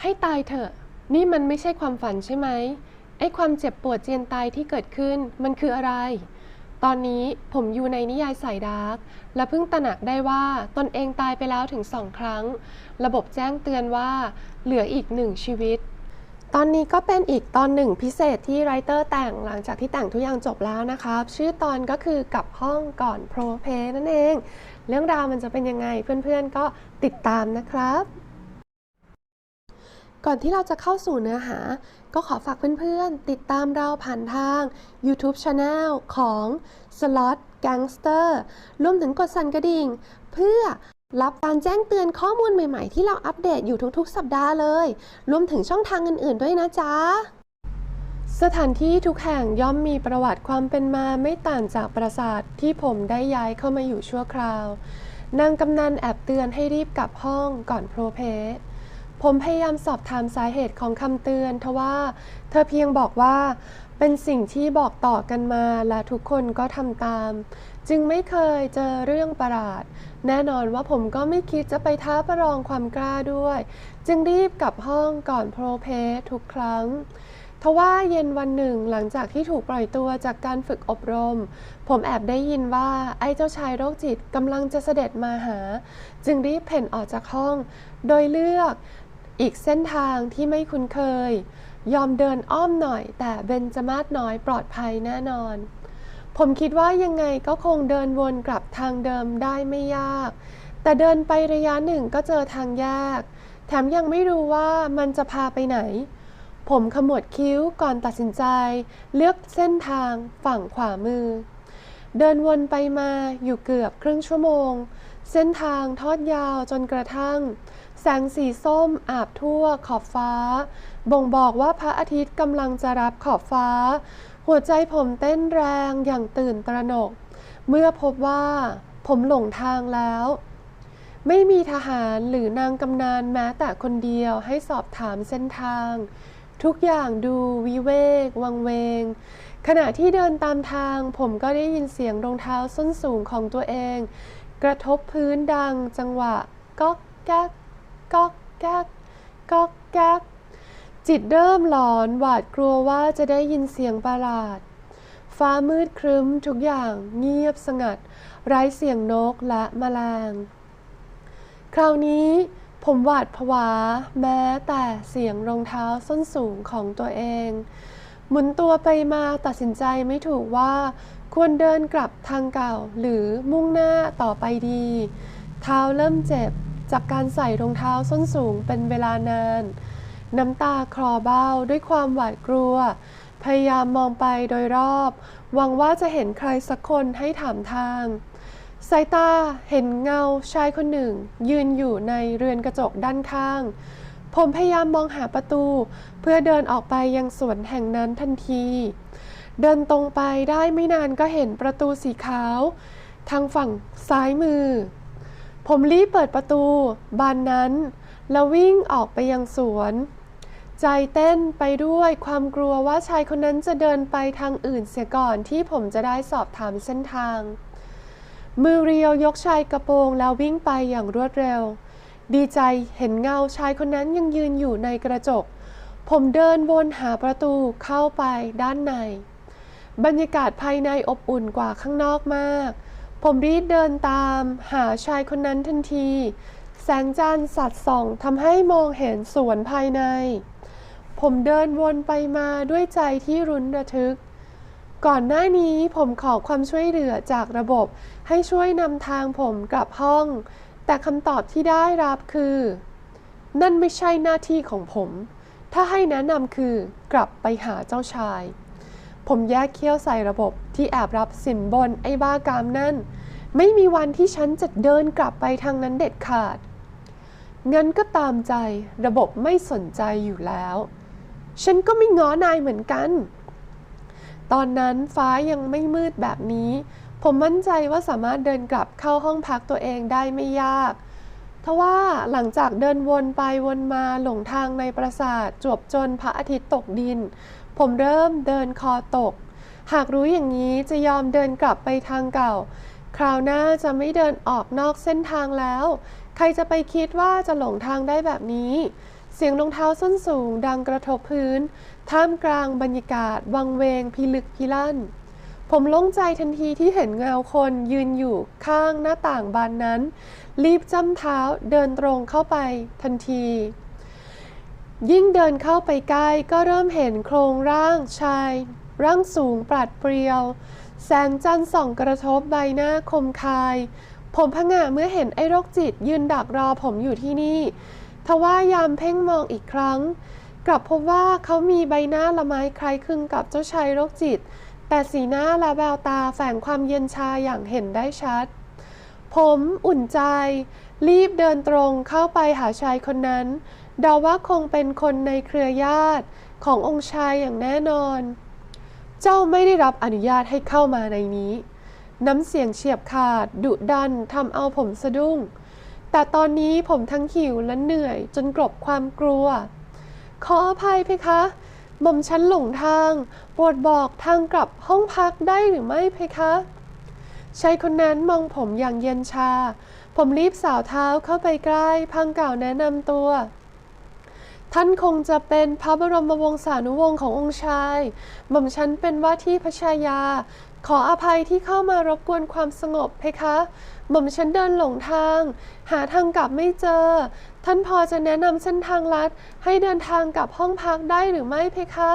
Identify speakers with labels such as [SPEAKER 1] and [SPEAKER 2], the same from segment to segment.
[SPEAKER 1] ให้ตายเถอะ นี่มันไม่ใช่ความฝันใช่ไหม ไอ้ความเจ็บปวดเจียนตายที่เกิดขึ้นมันคืออะไร ตอนนี้ผมอยู่ในนิยายสายดาร์ก และเพิ่งตระหนักได้ว่าตนเองตายไปแล้วถึงสองครั้ง ระบบแจ้งเตือนว่า เหลืออีกหนึ่งชีวิต ตอนนี้ก็เป็นอีกตอนหนึ่งพิเศษที่ไรเตอร์แต่งหลังจากที่แต่งทุกอย่างจบแล้วนะครับ ชื่อตอนก็คือกลับห้องก่อนโปรเพนั่นเอง เรื่องราวมันจะเป็นยังไงเพื่อนๆก็ติดตามนะครับ ก่อนที่เราจะเข้าสู่เนื้อหา ก็ขอฝากเพื่อนๆ ติดตามเราผ่านทาง YouTube Channel ของ Slot Gangster รวมถึงกดสั่นกระดิ่ง เพื่อรับการแจ้งเตือนข้อมูลใหม่ๆ ที่เราอัปเดตอยู่ทุกๆ สัปดาห์เลย รวมถึงช่องทางอื่นๆ ด้วยนะจ๊ะ สถานที่ทุกแห่งย่อมมีประวัติความเป็นมาไม่ต่างจากปราสาทที่ผมได้ย้ายเข้ามาอยู่ชั่วคราว นางกำนันแอบเตือนให้รีบกลับห้องก่อนโพรเพ ผมพยายามสอบถามสาเหตุของคำเตือนทว่า เธอเพียงบอกว่า เป็นสิ่งที่บอกต่อกันมาและทุกคนก็ทำตาม จึงไม่เคยเจอเรื่องประหลาด แน่นอนว่าผมก็ไม่คิดจะไปท้าประลองความกล้าด้วย จึงรีบกลับห้องก่อนโพรเพทุกครั้งทว่าเย็นวันหนึ่งหลังจากที่ถูกปล่อยตัวจากการฝึกอบรม ผมแอบได้ยินว่าไอ้เจ้าชายโรคจิตกำลังจะเสด็จมาหา จึงรีบเพ่นออกจากห้อง โดยเลือก อีกเส้นทางที่ไม่คุ้นเคย ยอมเดินอ้อมหน่อย แต่เบนจมาศน้อยปลอดภัยแน่นอน ผมคิดว่ายังไงก็คงเดินวนกลับทางเดิมได้ไม่ยาก แต่เดินไประยะหนึ่งก็เจอทางแยก แถมยังไม่รู้ว่ามันจะพาไปไหน ผมขมวดคิ้วก่อนตัดสินใจ เลือกเส้นทางฝั่งขวามือ เดินวนไปมาอยู่เกือบครึ่งชั่วโมง เส้นทางทอดยาวจนกระทั่ง แสงสีส้มอาบทั่วขอบฟ้า บ่งบอกว่าพระอาทิตย์กำลังจะรับขอบฟ้า หัวใจผมเต้นแรงอย่างตื่นตระหนก เมื่อพบว่าผมหลงทางแล้ว ไม่มีทหารหรือนางกำนันแม้แต่คนเดียวให้สอบถามเส้นทาง ทุกอย่างดูวิเวก วังเวง ขณะที่เดินตามทางผมก็ได้ยินเสียงรองเท้าส้นสูงของตัวเอง กระทบพื้นดังจังหวะก๊อกแก๊ก ก๊อกแก๊กก๊อกแก๊กจิตเริ่มหลอนหวาดกลัวว่าจะได้ยินเสียงประหลาด ฟ้ามืดครึ้มทุกอย่างเงียบสงัด ไร้เสียงนกและแมลง คราวนี้ผมหวาดผวาแม้แต่เสียงรองเท้าส้นสูงของตัวเอง หมุนตัวไปมาตัดสินใจไม่ถูกว่า ควรเดินกลับทางเก่าหรือมุ่งหน้าต่อไปดี เท้าเริ่มเจ็บ จากการใส่รองเท้าส้นสูงเป็นเวลานาน น้ำตาคลอเบ้าด้วยความหวาดกลัว พยายามมองไปโดยรอบ หวังว่าจะเห็นใครสักคนให้ถามทางสายตาเห็นเงาชายคนหนึ่ง ยืนอยู่ในเรือนกระจกด้านข้าง ผมพยายามมองหาประตู เพื่อเดินออกไปยังสวนแห่งนั้นทันที เดินตรงไปได้ไม่นานก็เห็นประตูสีขาว ทางฝั่งซ้ายมือ ผมรีบเปิดประตู บานนั้น แล้ววิ่งออกไปยังสวน ใจเต้นไปด้วยความกลัวว่าชายคนนั้นจะเดินไปทางอื่นเสียก่อนที่ผมจะได้สอบถามเส้นทาง มือเรียวยกชายกระโปรงแล้ววิ่งไปอย่างรวดเร็ว ดีใจเห็นเงาชายคนนั้นยังยืนอยู่ในกระจก ผมเดินวนหาประตูเข้าไปด้านใน บรรยากาศภายในอบอุ่นกว่าข้างนอกมาก ผมรีบเดินตามหาชายคนนั้นทันที แสงจันทร์สัดส่องทำให้มองเห็นสวนภายใน ผมเดินวนไปมาด้วยใจที่รุนระทึก ก่อนหน้านี้ผมขอความช่วยเหลือจากระบบให้ช่วยนำทางผมกลับห้อง แต่คำตอบที่ได้รับคือ นั่นไม่ใช่หน้าที่ของผม ถ้าให้แนะนำคือกลับไปหาเจ้าชาย ผมแยกเขี้ยวใส่ระบบ ที่แอบรับสินบนไอ้บ้ากามนั่น ไม่มีวันที่ฉันจะเดินกลับไปทางนั้นเด็ดขาด งั้นก็ตามใจระบบไม่สนใจอยู่แล้ว ฉันก็ไม่ง้อนายเหมือนกัน ตอนนั้นฟ้ายังไม่มืดแบบนี้ ผมมั่นใจว่าสามารถเดินกลับเข้าห้องพักตัวเองได้ไม่ยากทว่าหลังจากเดินวนไปวนมาหลงทางในปราสาทจวบจนพระอาทิตย์ตกดิน ผมเริ่มเดินคอตก หากรู้อย่างนี้จะยอมเดินกลับไปทางเก่า คราวหน้าจะไม่เดินออกนอกเส้นทางแล้ว ใครจะไปคิดว่าจะหลงทางได้แบบนี้ เสียงรองเท้าส้นสูงดังกระทบพื้น ท่ามกลางบรรยากาศ วังเวงพิลึกพิลั่น ผมโล่งใจทันทีที่เห็นเงาคนยืนอยู่ข้างหน้าต่างบานนั้น รีบจ้ำเท้าเดินตรงเข้าไปทันทียิ่งเดินเข้าไปใกล้ก็เริ่มเห็นโครงร่างชาย ร่างสูงปราดเปรียว แสงจันทร์ส่องกระทบใบหน้าคมคาย ผมผงะเมื่อเห็นไอ้โรคจิตยืนดักรอผมอยู่ที่นี่ ทว่ายามเพ่งมองอีกครั้ง กลับพบว่าเขามีใบหน้าละไม้คล้ายคลึงกับเจ้าชายโรคจิต แต่สีหน้าและแววตาแฝงความเย็นชาอย่างเห็นได้ชัด ผมอุ่นใจ รีบเดินตรงเข้าไปหาชายคนนั้นเดาว่าคงเป็นคนในเครือญาติขององค์ชายอย่างแน่นอน เจ้าไม่ได้รับอนุญาตให้เข้ามาในนี้ น้ำเสียงเฉียบขาด ดุดันทำเอาผมสะดุ้ง แต่ตอนนี้ผมทั้งหิวและเหนื่อยจนกลบความกลัว ขออภัยเพคะหม่อมฉันหลงทางโปรดบอกทางกลับห้องพักได้หรือไม่เพคะชายคนนั้นมองผมอย่างเย็นชา ผมรีบสาวเท้าเข้าไปใกล้พังกล่าวแนะนำตัว ท่านคงจะเป็นพระบรมวงศานุวงศ์ขององค์ชาย หม่อมฉันเป็นว่าที่พระชายา ขออภัยที่เข้ามารบกวนความสงบเพคะ หม่อมฉันเดินหลงทาง หาทางกลับไม่เจอ ท่านพอจะแนะนำเส้นทางลัด ให้เดินทางกลับห้องพักได้หรือไม่เพคะ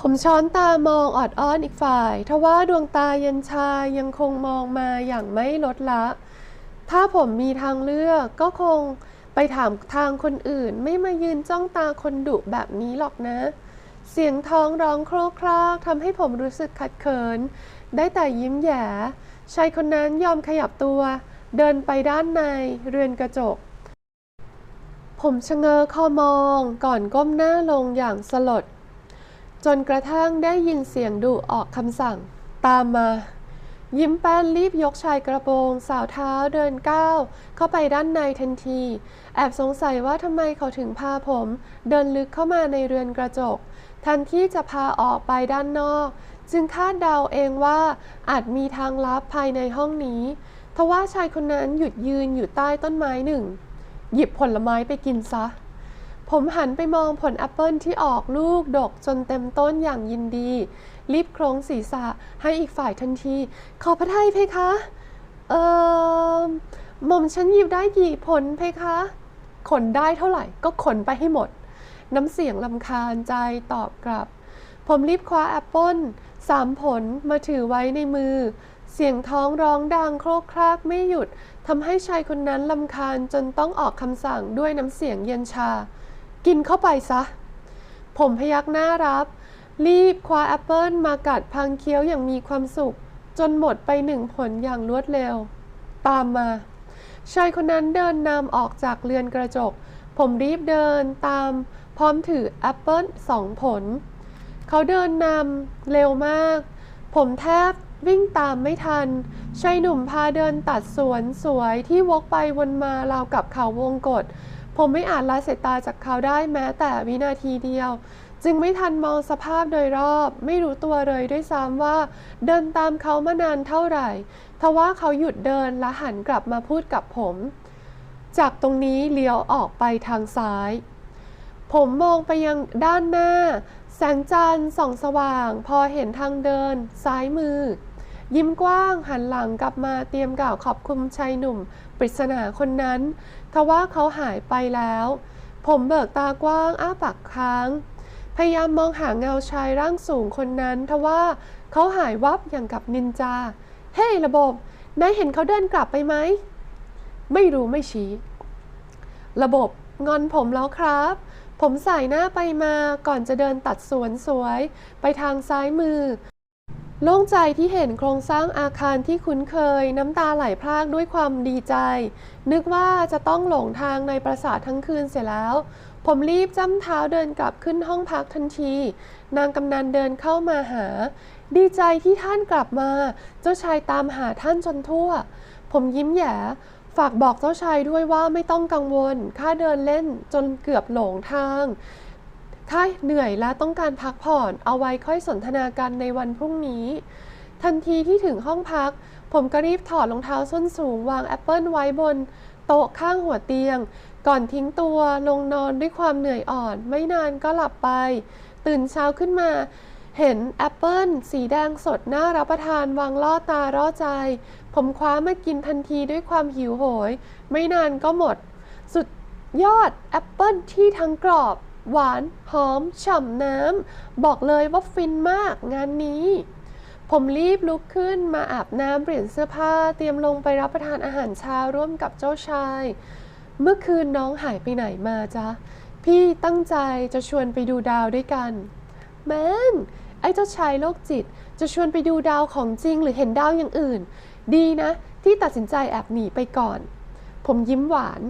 [SPEAKER 1] ผมช้อนตามองออดอ้อนอีกฝ่าย ทว่าดวงตาเย็นชายังคงมองมาอย่างไม่ลดละ ถ้าผมมีทางเลือกก็คง ไปถามทางคนอื่นไม่มายืนจ้องตาคนดุแบบนี้หรอกนะ เสียงท้องร้องโครกครากทำให้ผมรู้สึกขัดเขิน ได้แต่ยิ้มแย้ชายคนนั้นยอมขยับตัว เดินไปด้านในเรือนกระจก ผมชะเง้อคอมองก่อนก้มหน้าลงอย่างสลด จนกระทั่งได้ยินเสียงดุออกคำสั่ง ตามมา ยิ้มแป้นรีบยกชายกระโปรง สาวเท้าเดินก้าวเข้าไปด้านในทันที แอบสงสัยว่าทำไมเขาถึงพาผม เดินลึกเข้ามาในเรือนกระจก ทันที่จะพาออกไปด้านนอก จึงคาดเดาเองว่าอาจมีทางลับภายในห้องนี้ทว่าชายคนนั้นหยุดยืนอยู่ใต้ต้นไม้หนึ่ง หยิบผลไม้ไปกินซะ ผมหันไปมองผลแอปเปิลที่ออกลูกดกจนเต็มต้นอย่างยินดี รีบโครงศีรษะให้อีกฝ่ายทันที ขอพระทัยเพคะ เออหม่อมฉันหยิบได้กี่ผลเพคะ ขนได้เท่าไหร่ก็ขนไปให้หมด น้ำเสียงลำคาญใจตอบกลับ ผมรีบคว้าแอปเปิลสามผลมาถือไว้ในมือ เสียงท้องร้องดังโครกครากไม่หยุดทำให้ชายคนนั้นลำคาญจนต้องออกคำสั่งด้วยน้ำเสียงเย็นชา กินเข้าไปซะ ผมพยักหน้ารับ รีบคว้าแอปเปิลมากัดพังเคี้ยวอย่างมีความสุข จนหมดไปหนึ่งผลอย่างรวดเร็ว ตามมา ชายคนนั้นเดินนำออกจากเรือนกระจก ผมรีบเดินตามพร้อมถือแอปเปิลสองผล เขาเดินนำเร็วมาก ผมแทบวิ่งตามไม่ทัน ชายหนุ่มพาเดินตัดสวนสวยที่วกไปวนมาราวกับเขาวงกฏผมไม่อาจละสายตาจากเขาได้แม้แต่วินาทีเดียว จึงไม่ทันมองสภาพโดยรอบ ไม่รู้ตัวเลยด้วยซ้ำว่า เดินตามเขามานานเท่าไหร่ ทว่าเขาหยุดเดินและหันกลับมาพูดกับผม จากตรงนี้เลี้ยวออกไปทางซ้าย ผมมองไปยังด้านหน้า แสงจันทร์ส่องสว่าง พอเห็นทางเดิน ซ้ายมือ ยิ้มกว้างหันหลังกลับมาเตรียมกล่าวขอบคุณชายหนุ่ม ปริศนาคนนั้น ทว่าเขาหายไปแล้ว ผมเบิกตากว้างอ้าปากค้างพยายามมองหาเงาชายร่างสูงคนนั้น ทว่าเขาหายวับอย่างกับนินจา เฮ้ยระบบนายเห็นเขาเดินกลับไปไหม ไม่รู้ไม่ชี้ ระบบงอนผมแล้วครับ ผมสายหน้าไปมาก่อนจะเดินตัดสวนสวย ไปทางซ้ายมือ โล่งใจที่เห็นโครงสร้างอาคารที่คุ้นเคย น้ำตาไหลพรากด้วยความดีใจ นึกว่าจะต้องหลงทางในปราสาททั้งคืนเสียแล้ว ผมรีบจ้ำเท้าเดินกลับขึ้นห้องพักทันที นางกำนันเดินเข้ามาหา ดีใจที่ท่านกลับมา เจ้าชายตามหาท่านจนทั่ว ผมยิ้มแย้ฝากบอกเจ้าชายด้วยว่าไม่ต้องกังวล ข้าเดินเล่นจนเกือบหลงทาง ข้าเหนื่อยและต้องการพักผ่อน เอาไว้ค่อยสนทนากันในวันพรุ่งนี้ ทันทีที่ถึงห้องพัก ผมก็รีบถอดรองเท้าส้นสูง วางแอปเปิลไว้บน โต๊ะข้างหัวเตียง ก่อนทิ้งตัวลงนอนด้วยความเหนื่อยอ่อน ไม่นานก็หลับไป ตื่นเช้าขึ้นมา เห็นแอปเปิลสีแดงสดน่ารับประทานวางล่อตาล่อใจ ผมคว้ามากินทันทีด้วยความหิวโหย ไม่นานก็หมด สุดยอดแอปเปิลที่ทั้งกรอบ หวาน หอม ฉ่ำน้ำ บอกเลยว่าฟินมากงานนี้ ผมรีบลุกขึ้นมาอาบน้ำเปลี่ยนเสื้อผ้าเตรียมลงไปรับประทานอาหารเช้าร่วมกับเจ้าชาย เมื่อคืนน้องหายไปไหนมาจ๊ะ พี่ตั้งใจจะชวนไปดูดาวด้วยกัน แมน อ้เจ้าชายโรคจิต จะชวนไปดูดาวของจริงหรือเห็นดาวอย่างอื่น ดีนะ ที่ตัดสินใจแอบหนีไปก่อน ผมยิ้มหวาน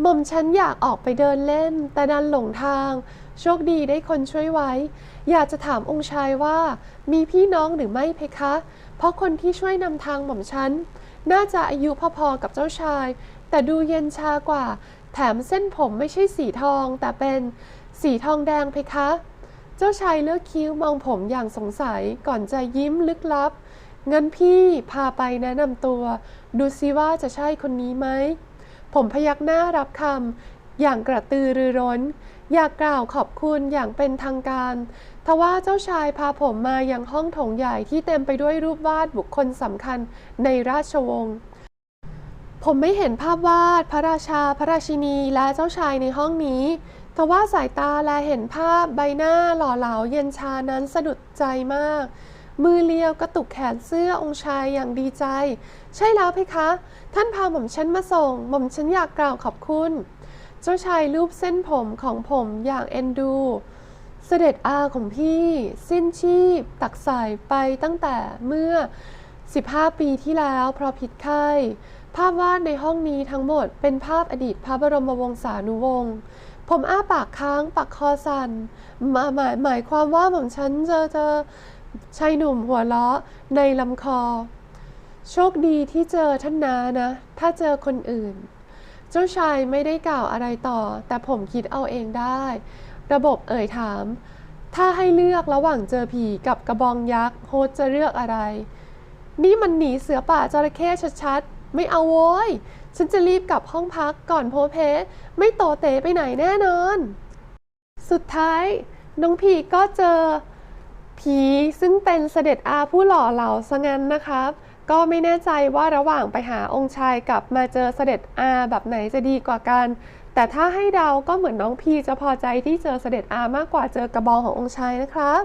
[SPEAKER 1] หม่อมฉันอยากออกไปเดินเล่น แต่ดันหลงทาง โชคดีได้คนช่วยไว้ อยากจะถามองค์ชายว่า มีพี่น้องหรือไม่เพคะ เพราะคนที่ช่วยนำทางหม่อมฉัน น่าจะอายุพอๆกับเจ้าชาย แต่ดูเย็นชากว่า แถมเส้นผมไม่ใช่สีทองแต่เป็นสีทองแดงเพคะ เจ้าชายเลือกคิ้วมองผมอย่างสงสัยก่อนจะยิ้มลึกลับ เงั้นพี่พาไปแนะนำตัว ดูซิว่าจะใช่คนนี้ไหม ผมพยักหน้ารับคำอย่างกระตือรือร้น อยากกล่าวขอบคุณอย่างเป็นทางการทว่าเจ้าชายพาผมมายังห้องโถงใหญ่ที่เต็มไปด้วยรูปวาดบุคคลสำคัญในราชวงศ์ผมไม่เห็นภาพวาด พระราชา พระราชินี และเจ้าชายในห้องนี้ ทว่าสายตาแลเห็นภาพใบหน้าหล่อเหลาเย็นชานั้นสะดุดใจมาก มือเลียวกระตุกแขนเสื้อองค์ชายอย่างดีใจ ใช่แล้วเพคะ ท่านพาหม่อมฉันมาส่ง หม่อมฉันอยากกล่าวขอบคุณ เจ้าชายรูปเส้นผมของผมอย่างเอ็นดู เสด็จอาของพี่ สิ้นชีพ ตักสายไปตั้งแต่เมื่อ 15 ปีที่แล้วเพราะพิษไข้ภาพวาดในห้องนี้ทั้งหมดเป็นภาพอดีตพระบรมวงศานุวงศ์ ผมอ้าปากค้าง ปากคอสัน่นหมายหมายหมายความว่าหม่อมฉันเจอเจอชายหนุ่มหัวเราะในลำคอ โชคดีที่เจอท่านนานะ ถ้าเจอคนอื่น เจ้าชายไม่ได้กล่าวอะไรต่อ แต่ผมคิดเอาเองได้ ระบบเอ่ยถาม ถ้าให้เลือกระหว่างเจอผีกับกระบองยักษ์โฮสจะเลือกอะไร นี่มันหนีเสือป่าจระเข้ชัดๆ ไม่เอาโว้ย ฉันจะรีบกลับห้องพักก่อนโพเพไม่โตเตไปไหนแน่นอน สุดท้าย น้องพีก็เจอ ผีซึ่งเป็นเสด็จอาผู้หล่อเหลาซะงั้นนะครับ ก็ไม่แน่ใจว่าระหว่างไปหาองค์ชายกับมาเจอเสด็จอาแบบไหนจะดีกว่ากัน แต่ถ้าให้เดาก็เหมือนน้องพีจะพอใจที่เจอเสด็จอามากกว่าเจอกระบองขององค์ชายนะครับ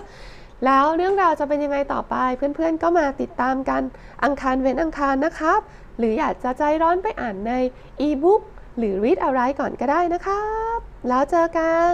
[SPEAKER 1] แล้วเรื่องราวจะเป็นยังไงต่อไปเพื่อนๆก็มาติดตามกันอังคารเว้นอังคารนะครับ หรืออยากจะใจร้อนไปอ่านในอีบุ๊กหรือ read อะไรก่อนก็ได้นะครับ แล้วเจอกัน